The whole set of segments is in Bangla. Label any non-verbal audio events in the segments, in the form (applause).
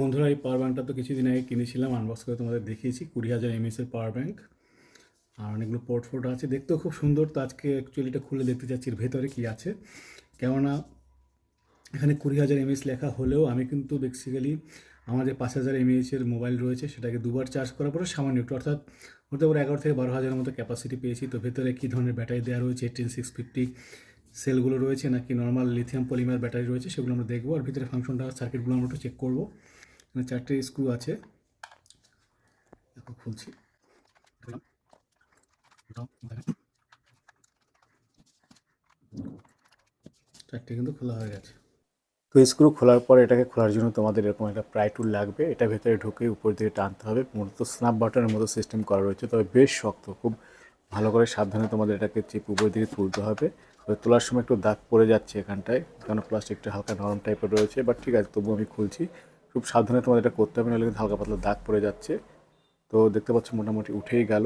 বন্ধুরা, এই পাওয়ার ব্যাঙ্কটা তো কিছুদিন আগে কিনেছিলাম আনবক্স করে তোমাদের দেখিয়েছি, কুড়ি হাজার এমএসের পাওয়ার ব্যাঙ্ক আর অনেকগুলো পোর্ট ফোর্ট আছে, দেখতেও খুব সুন্দর। তো আজকে অ্যাকচুয়ালি এটা খুলে দেখতে চাচ্ছি ভেতরে কী আছে? কেননা এখানে কুড়ি হাজার এমএস লেখা হলেও আমি কিন্তু বেসিক্যালি আমার যে পাঁচ হাজার এমএএচের মোবাইল রয়েছে, সেটাকে দুবার চার্জ করার পরে সামান্য একটু, অর্থাৎ হতে পারে এগারো থেকে বারো হাজারের মতো ক্যাপাসিটি পেয়েছি। তো ভেতরে কী ধরনের ব্যাটারি দেওয়া রয়েছে? টেন সিক্স ফিফটি সেলগুলো রয়েছে নাকি নর্মাল লিথিয়াম পলিমার ব্যাটারি রয়েছে সেগুলো আমরা দেখব। আর ভিতরে ফাংশনটা সার্কিটগুলো আমরা একটু চেক করব। এখানে চারটে স্ক্রু আছে। খুলছি। চারটে কিন্তু খোলা হয়ে গেছে। তো স্ক্রু খোলার পর এটাকে খোলার জন্য তোমাদের এরকম একটা প্রাই টুল লাগবে। এটা ভেতরে ঢুকে উপর দিয়ে টানতে হবে। মূলত স্ন্যাপ বাটনের মতো সিস্টেম করা রয়েছে। তবে বেশ শক্ত। খুব ভালো করে সাবধানে তোমাদের এটাকে চিপ উপর দিকে তুলতে হবে। তবে তোলার সময় একটু দাগ পড়ে যাচ্ছে এখানটায়, কারণ প্লাস্টিকটা হালকা নরম টাইপের রয়েছে বাট ঠিক আছে তবু আমি খুলছি। খুব সাবধানে তোমাদের এটা করতে হবে, নাহলে কিন্তু হালকা পাতলা দাগ পড়ে যাচ্ছে। তো দেখতে পাচ্ছ মোটামুটি উঠেই গেল,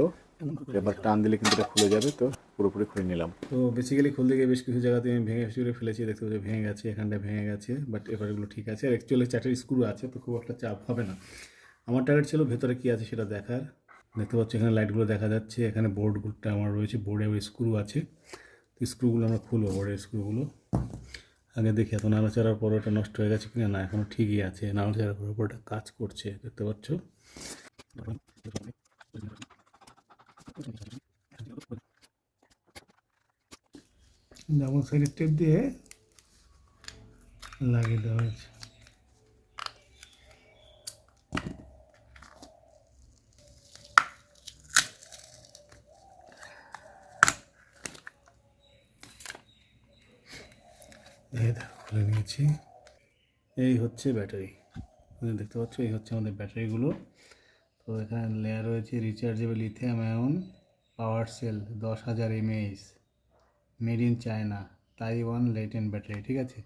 এবার টান দিলে কিন্তু এটা খুলে যাবে, তো পুরোপুরি খুলে নিলাম। তো বেসিক্যালি খুলতে গিয়ে বেশ কিছু জায়গাতে আমি ভেঙে চুরে ফেলেছি, দেখতে পাচ্ছি ভেঙে গেছে এখানটা ভেঙে গেছে বাট এবার এগুলো ঠিক আছে। আর অ্যাকচুয়ালি চারটের স্ক্রু আছে, তো খুব একটা চাপ হবে না। আমার টার্গেট ছিল ভেতরে কী আছে সেটা দেখার। দেখতে পাচ্ছি এখানে লাইটগুলো দেখা যাচ্ছে, এখানে বোর্ডগুলোটা আমার রয়েছে বোর্ডে স্ক্রু আছে। স্ক্রুগুলো আমরা খুলবো বড়ের স্ক্রুগুলো আগে দেখি, এত নাড়াচাড়ার পর ওটা নষ্ট হয়ে গেছে কিনা? না এখনও ঠিকই আছে। নাড়াচাড়ার পর ওটা কাজ করছে, দেখতে পাচ্ছ? ডাবল সাইডের টেপ দিয়ে লাগিয়ে দেওয়া হয়েছে। দেখো, খুলে নিয়েছি। এই হচ্ছে ব্যাটারি। তুমি দেখতে পাচ্ছ, এই হচ্ছে আমাদের ব্যাটারিগুলো। তো এখানে লেয়ার রয়েছে rechargeable lithium ion power cell দশ হাজার mAh made in China Taiwan লেটেন battery ঠিক আছে?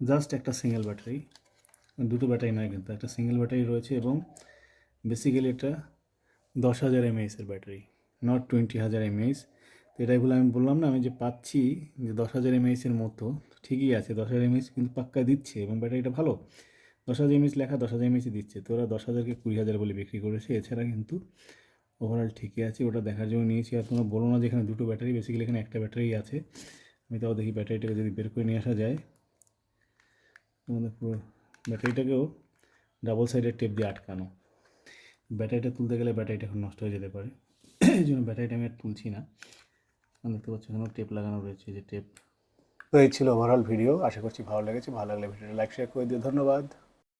জাস্ট একটা সিঙ্গেল ব্যাটারি দুটো ব্যাটারি নয় কিন্তু, একটা সিঙ্গেল ব্যাটারি রয়েছে এবং বেসিক্যালি এটা দশ হাজার এমএএইচের ব্যাটারি নট টোয়েন্টি হাজার এমএএইচ তো এটাই বলে আমি বললাম না, আমি যে পাচ্ছি যে দশ হাজার এমএএইচের মতো, ঠিকই আছে, দশ হাজার এমএএইচ কিন্তু পাক্কা দিচ্ছে এবং ব্যাটারিটা ভালো। দশ হাজার এমএএইচ লেখা দশ হাজার এমএএইচ দিচ্ছে, তো ওরা দশ হাজারকে কুড়ি হাজার বলে বিক্রি করেছে, এছাড়া কিন্তু ওভারঅল ঠিকই আছে, ওটা দেখার জন্য নিয়েছি। আর তোমরা বলো না যে এখানে দুটো ব্যাটারি বেসিক্যালি এখানে একটা ব্যাটারি আছে, আমি তাও দেখি ব্যাটারিটাকে যদি বের করে নিয়ে আসা যায়। তোমাদের পুরো ব্যাটারিটাকেও ডাবল সাইডের টেপ দিয়ে আটকানো। ব্যাটারিটা তুলতে গেলে ব্যাটারিটা এখন নষ্ট হয়ে যেতে পারে। (coughs) এই জন্য ব্যাটারিটা আমি আর তুলছি না। দেখতে পাচ্ছি এখানেও টেপ লাগানো রয়েছে যে টেপ তো এই ছিল ওভারঅল ভিডিও আশা করছি ভালো লেগেছে। ভালো লাগলে ভিডিওটা লাইক শেয়ার করে দিও। ধন্যবাদ।